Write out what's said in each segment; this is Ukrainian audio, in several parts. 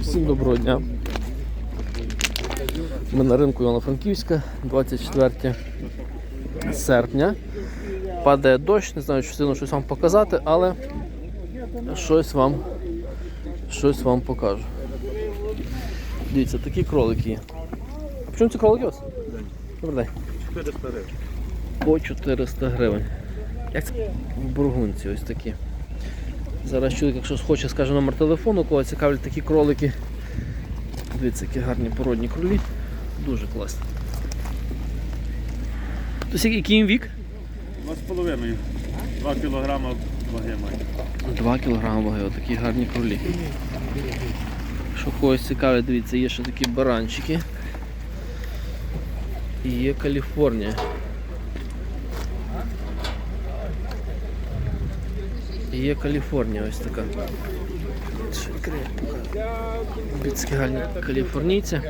Всім доброго дня. Ми на ринку Івано-Франківська, 24 серпня. Падає дощ, не знаю, чи встигну щось вам показати, але щось вам, щось вам покажу. Дивіться, такі кролики є. А по чому ці кролики у вас? Добрий день. 400 гривень. По 400 гривень. Як це? В бургунці ось такі. Зараз чоловік, якщо хоче, скаже номер телефону, кого цікавлять такі кролики. Дивіться, які гарні породні кролі. Дуже класні. Тобто який їм вік? Два з половиною. 2 кілограма ваги має. 2 кг ваги, отакі гарні кролі. Якщо когось цікавить, дивіться, є ще такі баранчики. І є Каліфорнія. І є Каліфорнія ось така. Гарні каліфорнійці.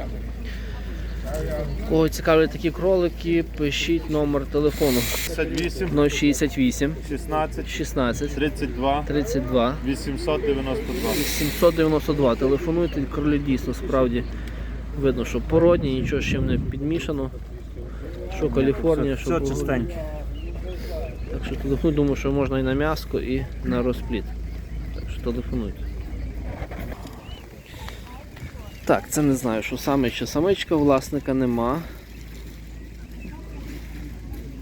Кого цікавлять такі кролики, пишіть номер телефону 58, 068 16, 16 32, 32 892. 792. Телефонуйте, кролі дійсно справді видно, що породні, нічого з чим не підмішано. Що Каліфорнія, що Все чистеньке. Так що телефонуйте, думаю, що можна і на м'яско, і на розпліт. Так що телефонуйте. Так, це не знаю, що саме чи самичка, власника нема.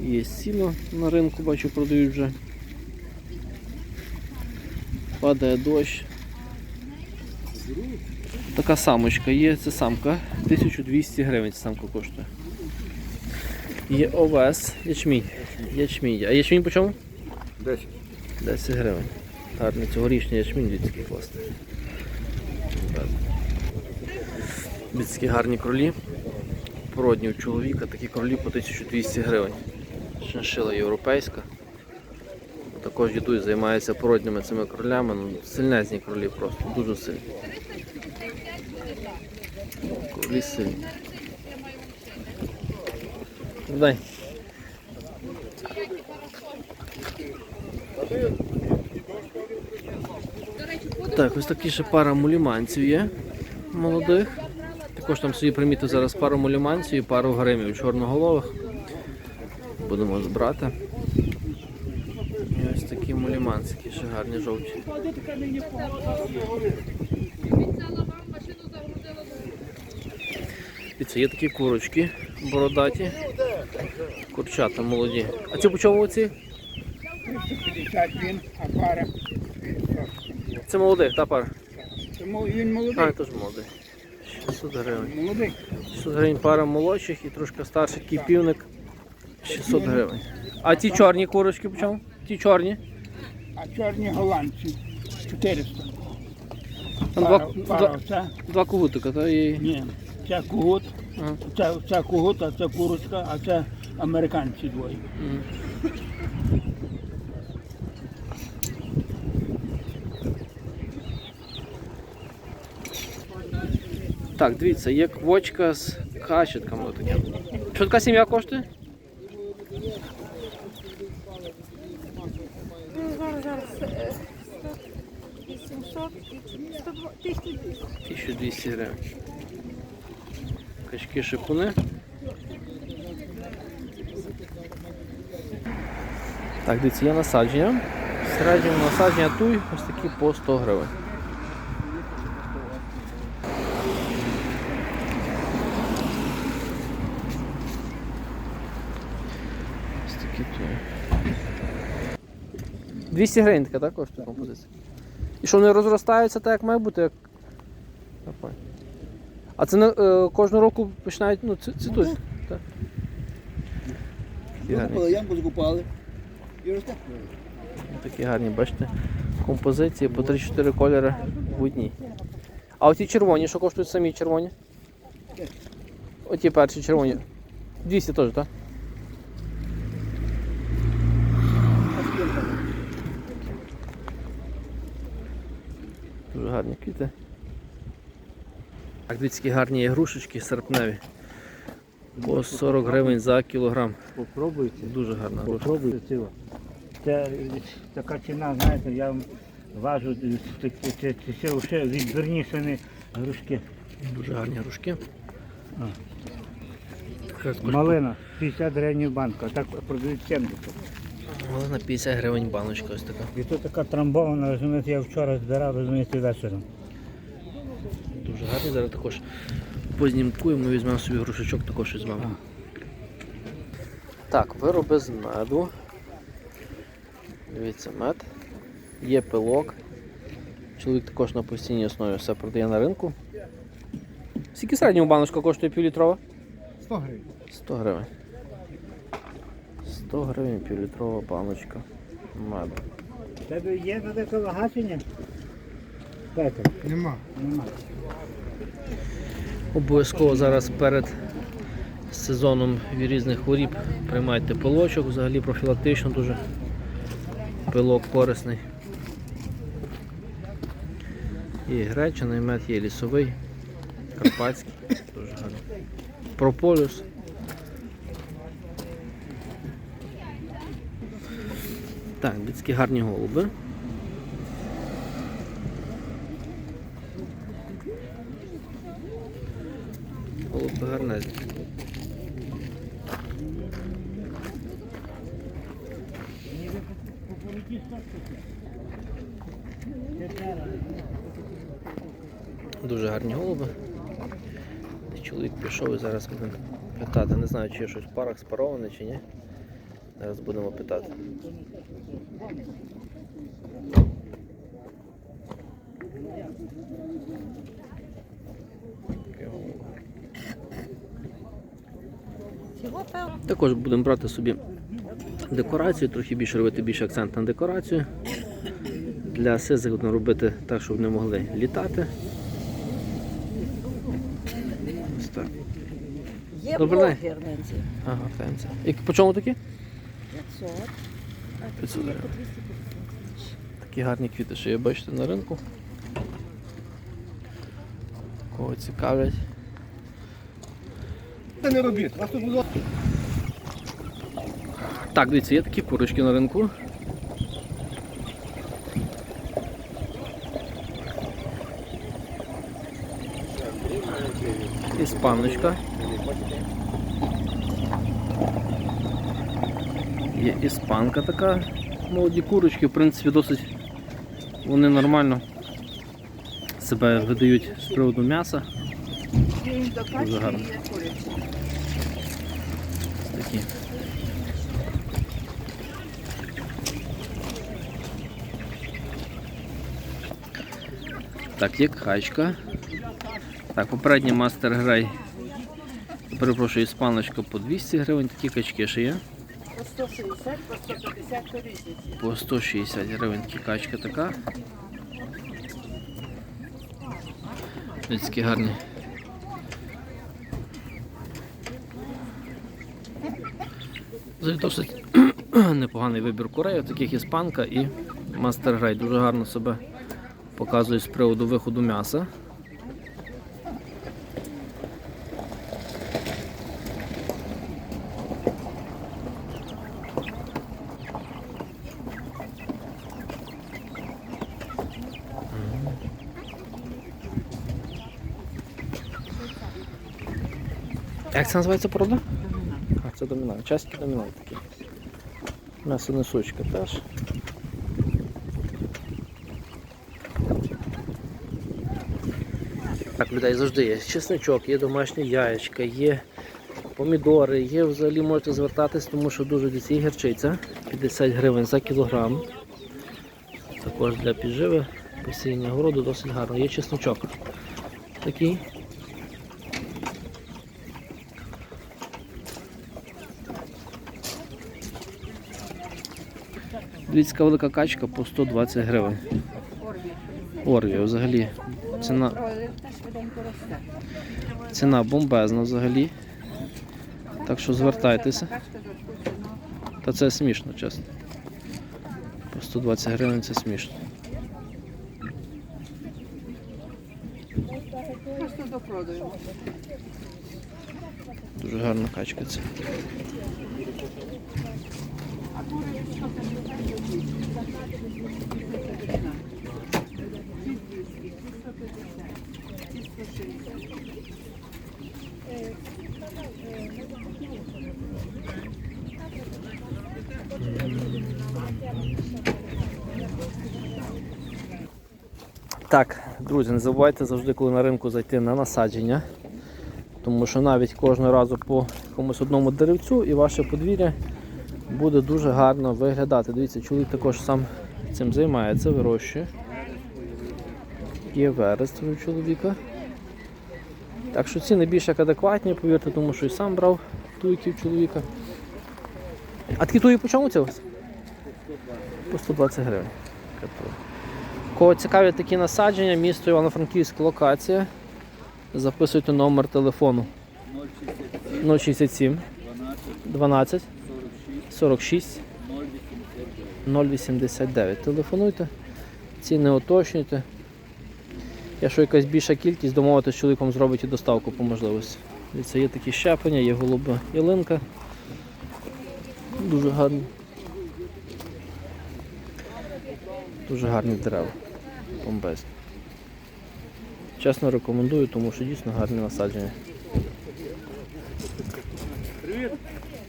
Є сіно на ринку, бачу, продають вже. Падає дощ. Така самочка є, це самка. 1200 гривень ця самка коштує. Є овес, ячмінь. Ячмінь. А ячмінь по чому? 10. 10 гривень. Гарний цьогорічний ячмінь, який класний. Дивіться, гарні кролі. Породні у чоловіка, такі кролі по 1200 гривень. Шиншила європейська. Також дідусь займається породніми цими кролями. Ну, сильнезні кролі просто, дуже сильні. Кролі сильні. Дай. Так, ось такі ще пара муліманців є молодих. Також там собі примітив зараз пару муліманців і пару гримів чорноголових. Будемо збирати. І ось такі муліманці, які ще гарні жовті. Дивіться, є такі курочки бородаті. Курчата молоді. А ці по чому оці? 50 він, а пара. Це молодих, та пара. Тому він молодий. А, теж молодий. 600 гривень. Молодий. 600 гривень пара молодших і трошки старший такий півник 600 гривень. А ті чорні курочки по чому? Ті чорні? А чорні голландці 400. Там Пара, два, пара два, оця. два кугутика, та і. Ні. Це кугут, Ага. це, це кугут, а це курочка, а це американці двоє. Мгм. Так, дивіться, є квочка з качетками. Що така сім'я коштує? Зараз, зараз. е, 800 і 102, 1200. 1200 гривень. Качки шипуни. Так, дивіться, є насадження. В насадження туй ось такі по 100 гривень. Ось 200 гривень така, так, коштує композиція? І що вони розростаються так, як має бути, як. А це не, е, кожного року починають ну, ці- цвітуть? Так. Такі гарні, Закупали ямку, закупали. І росте. такі гарні, бачите, композиції по 3-4 кольори в одній. А оті червоні, що коштують самі червоні? Оті перші червоні. 200 теж, так? Гарні квіти. Так, дивіться, які гарні є грушечки серпневі. По 40 гривень за кілограм. Попробуйте. Дуже гарна груша. Попробуйте. Це така ціна, знаєте, я вам Важу е, це, це, це, це ще відбірні грушки. Дуже гарні грушки. А. Малина 50 гривень банка, так продають 70. Малина 50 гривень баночка ось така. І тут така трамбована, розумієте, я вчора збирав, розумієте, вечором. Дуже гарні. Зараз також познімкуємо, візьмемо собі грушечок, також візьмемо. Так, вироби з меду. Дивіться, мед. Є пилок. Чоловік також на постійній основі все продає на ринку. Скільки середнього баночка коштує півлітрова? 100 гривень. 100 гривень. 100 гривень півлітрова баночка меду. Тебе є на таке вагачення? Петро, Нема. нема. Обов'язково зараз перед сезоном різних хворіб приймайте пилочок, взагалі профілактично дуже пилок корисний. І гречаний мед є лісовий, карпатський, дуже гарний. Прополюс. Так, людські гарні голуби. Голуби гарнезні. Дуже гарні голуби. Чоловік пішов і зараз будемо питати. Не знаю, чи є щось в парах спароване чи ні. Зараз будемо питати. Також будемо брати собі декорацію, трохи більше робити більше акцент на декорацію. Для сизих будемо робити так, щоб вони могли літати. Ось так. Є блогерниці. Ага, фенці. І по чому такі? 500. 500 гривень. Такі гарні квіти, що є, бачите, на ринку. Кого цікавлять. Та не робіть. Вас тут було. Так, дивіться, є такі курочки на ринку. Іспаночка. Є іспанка така. Молоді курочки, в принципі, досить вони нормально себе видають з приводу м'яса. Дуже гарно. Такі. Так, є качка. Так, попередній мастер грай. Перепрошую, іспаночка по 200 гривень, такі качки ще є. По 160, по 150 по різниці. По 160 гривень качка така. Такі гарні. Взагалі Досить непоганий вибір курей, таких іспанка і мастер грай. Дуже гарно себе показує з приводу виходу м'яса. Як це називається порода? А, це домінант. Часті домінант такі. М'ясо несучка теж. Так, людей завжди є. Чесничок, є домашні яєчка, є помідори, є взагалі можете звертатись, тому що дуже є гірчиця. 50 гривень за кілограм. Також для підживи, посіння городу досить гарно. Є чесночок. Такий. Львівська велика качка по 120 гривень. Орвія взагалі. Ціна, ціна бомбезна взагалі. Так що звертайтеся. Та це смішно, чесно. По 120 гривень це смішно. Дуже гарна качка це. Так, друзі, не забувайте завжди, коли на ринку зайти на насадження. Тому що навіть кожного разу по якомусь одному деревцю і ваше подвір'я буде дуже гарно виглядати. Дивіться, чоловік також сам цим займається, вирощує. Є верест у чоловіка. Так що ціни більш як адекватні, повірте, тому що і сам брав туйків чоловіка. А такі туї по чому це? По 120 гривень. Кого цікавлять такі насадження, місто Івано-Франківськ, локація. Записуйте номер телефону 067 12 46 089. Телефонуйте, ціни уточнюйте. Якщо якась більша кількість, домовитися з чоловіком зробить і доставку по можливості. Дивіться, є такі щеплення, є голуба ялинка. Дуже гарні. Дуже гарні дерева. Бомбезні. Чесно рекомендую, тому що дійсно гарні насадження.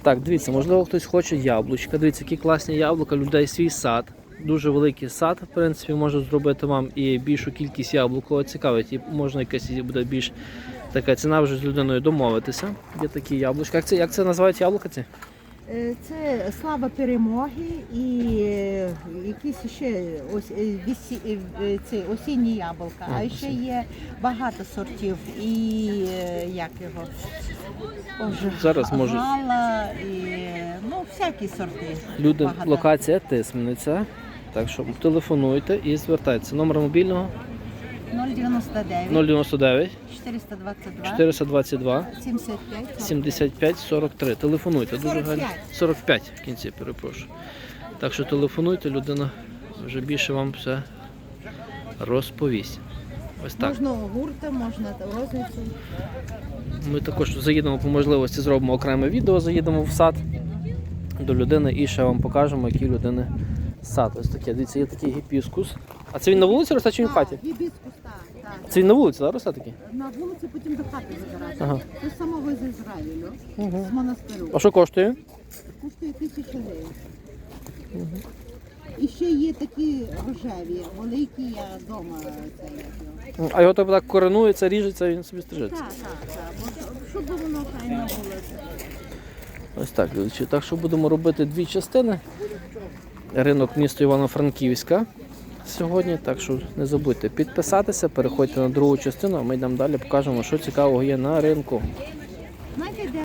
Так, дивіться, можливо, хтось хоче яблучка. Дивіться, які класні яблука, людей свій сад. Дуже великий сад, в принципі, можу зробити вам і більшу кількість яблук, цікавить, і можна якась буде більш така ціна вже з людиною домовитися. Є такі яблучка. Як це, як це називають яблука ці? Е, Це слава перемоги і е, якісь ще ось е, вісі, ці осінні яблука. А ще є багато сортів і як його Боже, Зараз може- гала і ну всякі сорти. Люди, Багато. локація Тисмениця. Так що телефонуйте і звертайтеся. Номер мобільного 099 099 422 422 75 75 43. Телефонуйте. Дуже гарно. 45 в кінці, перепрошую. Так що телефонуйте, людина вже більше вам все розповість. Ось так. Можна гурта, можна розницю. Ми також заїдемо по можливості, зробимо окреме відео, заїдемо в сад до людини і ще вам покажемо, у людини сад. Ось таке. Дивіться, є такий гіпіскус. А це він на вулиці росте чи він в хаті? Гібіскус, так, так. Це він на вулиці, так, росте такий? На вулиці потім до хати забирати. Ага. Це самого з Ізраїлю, з монастиру. А що коштує? Коштує тисячу гривень. І ще є такі рожеві, великі, я вдома це як його. А його тобто так коренується, ріжеться, він собі стрижеться. Так, так, так. Бо Щоб воно файно було. Ось так, глядачі. Так що будемо робити дві частини. Ринок міста Івано-Франківська сьогодні. Так що не забудьте підписатися, переходьте на другу частину, а ми йдемо далі, покажемо, що цікавого є на ринку.